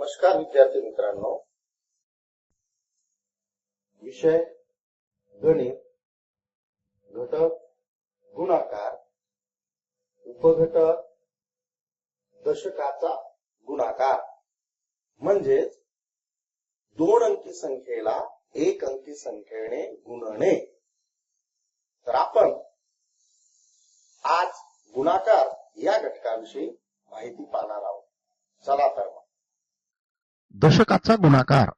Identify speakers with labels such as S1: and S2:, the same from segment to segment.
S1: नमस्कार विद्यार्थी मित्रांनो. विषय गणित घटक गुणाकार उपघटक दशकाचा गुणाकार. म्हणजेच दोन अंकी संख्येला एक अंकी संख्येने गुणणे. तर आपण आज गुणाकार या घटकाविषयी माहिती पाहणार आहोत. चला तर
S2: दशकाचा गुणाकार.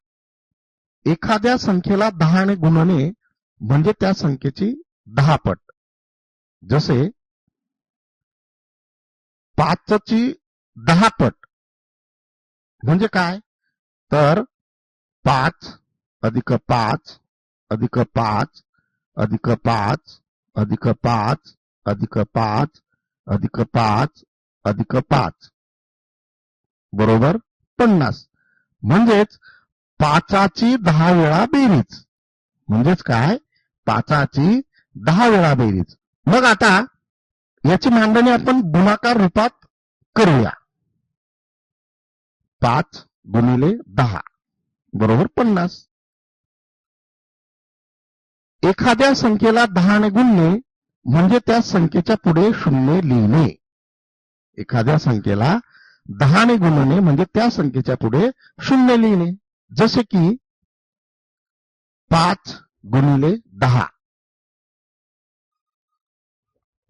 S2: एखाद्या संख्येला दहाने गुणणे म्हणजे त्या संख्येची दहा पट. जसे पाचची दहा पट. म्हणजे काय? तर पाच अधिक पाच अधिक पाच अधिक पाच अधिक पाच अधिक पाच अधिक पाच अधिक पाच. बरोबर? पन्नास. म्हणजेच पाचाची दहा वेळा बेरीज. म्हणजेच काय? पाचाची दहा वेळा बेरीज. मग आता याची मांडणी आपण गुणाकार रूपात करूया. पाच गुणिले दहा बरोबर पन्नास. एखाद्या संख्येला दहाने गुणणे म्हणजे त्या संख्येच्या पुढे शून्य लिहिणे. एखाद्या संख्येला दहाने गुणणे म्हणजे त्या संख्येच्या पुढे शून्य लिहिणे. जसे की पाच गुणिले दहा.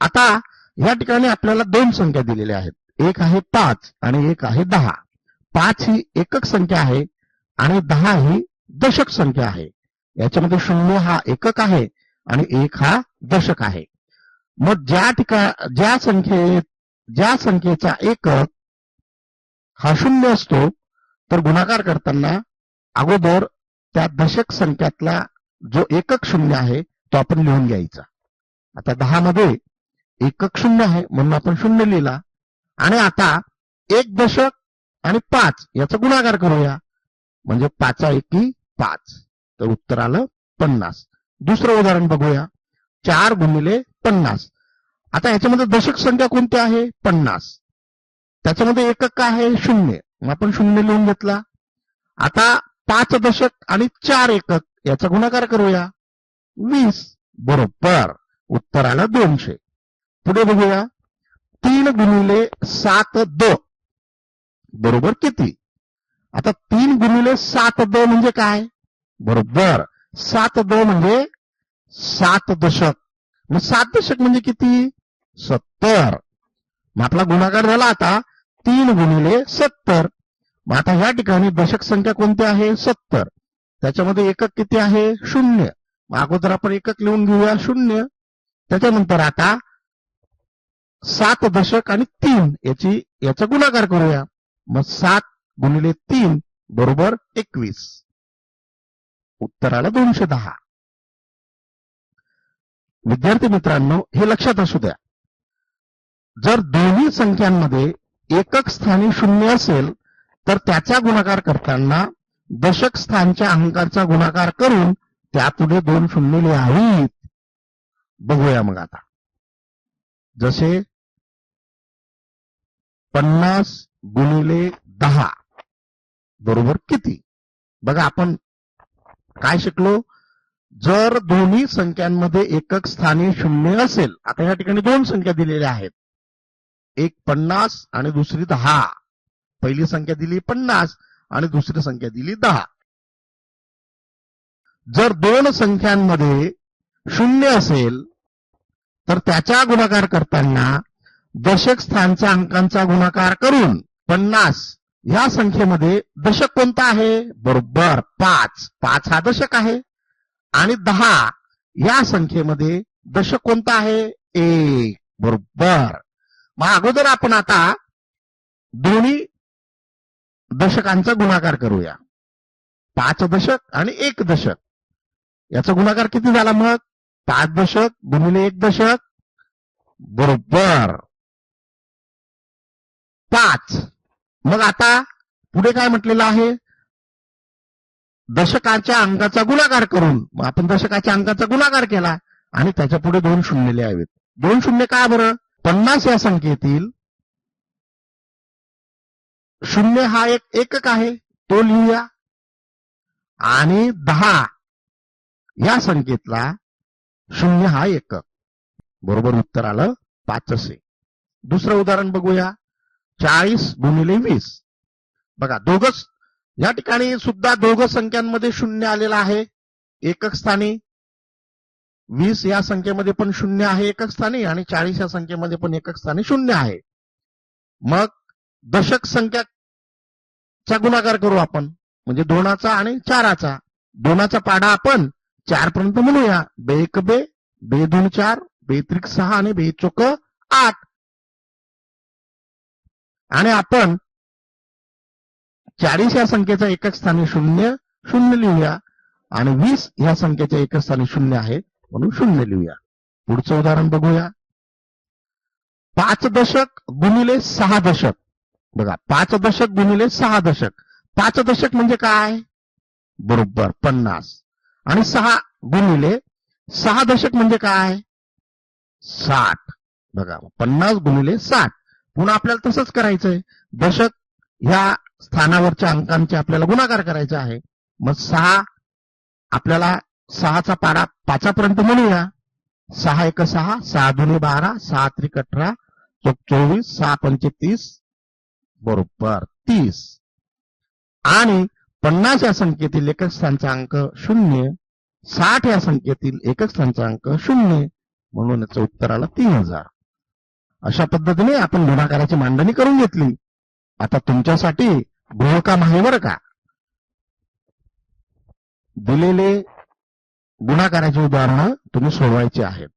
S2: आता या ठिकाणी आपल्याला दोन संख्या दिलेल्या आहेत. एक आहे पाच आणि एक आहे दहा. पाच ही एकक संख्या आहे आणि दहा ही दशक संख्या आहे. याच्यामध्ये शून्य हा एकक आहे आणि एक हा दशक आहे. मग ज्या ठिका ज्या संख्ये ज्या संख्येचा एकक हा शून्य असतो तर गुणाकार करताना अगोदर त्या दशक संख्यातला जो एकक शून्य आहे तो आपण लिहून घ्यायचा. आता दहा मध्ये एकक शून्य आहे म्हणून आपण शून्य लिहिला. आणि आता एक दशक आणि पाच याचा गुणाकार करूया. म्हणजे पाचा एकी पाच. तर उत्तर आलं पन्नास. दुसरं उदाहरण बघूया. चार गुणिले पन्नास. आता याच्यामध्ये दशक संख्या कोणती आहे? पन्नास. त्याच्यामध्ये एकक काय आहे? शून्य. आपण शून्य लिहून घेतला. आता पाच दशक आणि चार एकक याचा गुणाकार करूया. वीस. बरोबर. उत्तर आलं दोनशे. पुढे बघूया. तीन गुणिले सात द. बरोबर किती? आता तीन गुणिले सात द म्हणजे काय? बरोबर. सात द म्हणजे सात दशक. मग सात दशक म्हणजे किती? सत्तर. मग आपला गुणाकार झाला आता तीन गुणिले सत्तर. मग आता ह्या ठिकाणी दशक संख्या कोणती आहे? सत्तर. त्याच्यामध्ये एकक किती आहे? शून्य. अगोदर आपण एकक लिहून घेऊया शून्य. त्याच्यानंतर आता सात दशक आणि तीन याची याचा गुणाकार करूया. मग सात गुणिले तीन बरोबर एकवीस. उत्तर आलं दोनशे दहा. विद्यार्थी मित्रांनो हे लक्षात असू द्या. जर दोन्ही संख्यांमध्ये एकक स्थानी शून्य असेल तर त्याचा गुणाकार करताना दशक स्थानच्या अंकाचा गुणाकार करून त्यापुढे दोन शून्य लिहावीत. बघूया मग आता. जसे पन्नास गुणिले दहा बरोबर किती? बघा आपण काय शिकलो? जर दोन्ही संख्यांमध्ये एकक स्थानी शून्य असेल आता या ठिकाणी दोन संख्या दिलेल्या आहेत. एक पन्नास आणि दुसरी दहा. पहिली संख्या दिली पन्नास आणि दुसरी संख्या दिली दहा. जर दोन संख्यांमध्ये शून्य असेल तर त्याचा गुणाकार करताना दशक स्थानच्या अंकांचा गुणाकार करून पन्नास या संख्येमध्ये दशक कोणता आहे? बरोबर पाच. पाच हा दशक आहे. आणि दहा या संख्येमध्ये दशक कोणता आहे? एक. बरोबर. मग अगोदर आपण आता दोन्ही दशकांचा गुणाकार करूया. पाच दशक आणि एक दशक. याचा गुणाकार किती झाला मग? पाच दशक गुणिले एक दशक. बरोबर. पाच. मग आता पुढे काय म्हटलेलं आहे? दशकाच्या अंकाचा गुणाकार करून. मग आपण दशकाच्या अंकाचा गुणाकार केला आणि त्याच्या पुढे दोन शून्य लिहावेत. दोन शून्य काय बरं? पन्नास या संख्येतील शून्य हा एक एकक आहे तो लिहूया. आणि दहा या संख्येतला शून्य हा एकक. बरोबर उत्तर आलं पाच असे दुसरं उदाहरण बघूया. चाळीस गुणिले वीस. बघा दोघच या ठिकाणी सुद्धा दोघं संख्यांमध्ये शून्य आलेला आहे. एकक स्थानी वीस या संख्येमध्ये पण शून्य आहे एकक स्थानी आणि चाळीस या संख्येमध्ये पण एकक स्थानी शून्य आहे. मग दशक संख्याचा गुणाकार करू आपण. म्हणजे दोनाचा आणि चाराचा. दोनाचा पाडा आपण चार पर्यंत म्हणूया. बे एक बे बे दोन चार बे त्रिक सहा आणि बे चोक आठ. आणि आपण चाळीस या संख्येचा एकक स्थानी शून्य शून्य लिहूया. आणि वीस या संख्येच्या एकक स्थानी शून्य आहे. म्हणून शून्य लिहूया. पुढचं उदाहरण बघूया. पाच दशक गुणिले सहा दशक. बघा पाच दशक गुणिले सहा दशक. पाच दशक म्हणजे काय? बरोबर पन्नास. आणि सहा गुणिले सहा दशक म्हणजे काय? साठ. बघा पन्नास गुणिले साठ. पुन्हा आपल्याला तसंच करायचंय. दशक ह्या स्थानावरच्या अंकांचे आपल्याला गुणाकार करायचा आहे. मग सहा आपल्याला सहाचा पाडा पाचापर्यंत म्हणूया. सहा एक सहा सहा दुने बारा सहा त्रिक अठरा चौक चोवीस सहा पंचे तीस बरोबर तीस. आणि पन्नास या संख्येतील एकक स्थानचा अंक शून्य साठ या संख्येतील एकक स्थानचा अंक शून्य म्हणून याचं उत्तर आलं तीन हजार. अशा पद्धतीने आपण गुणाकाराची मांडणी करून घेतली. आता तुमच्यासाठी गृहकाम आहे बरं का? दिलेले गुणाकाराची उदाहरणं तुम्ही सोडवायची आहेत.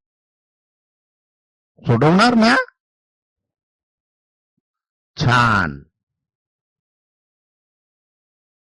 S2: सोडवणार ना छान.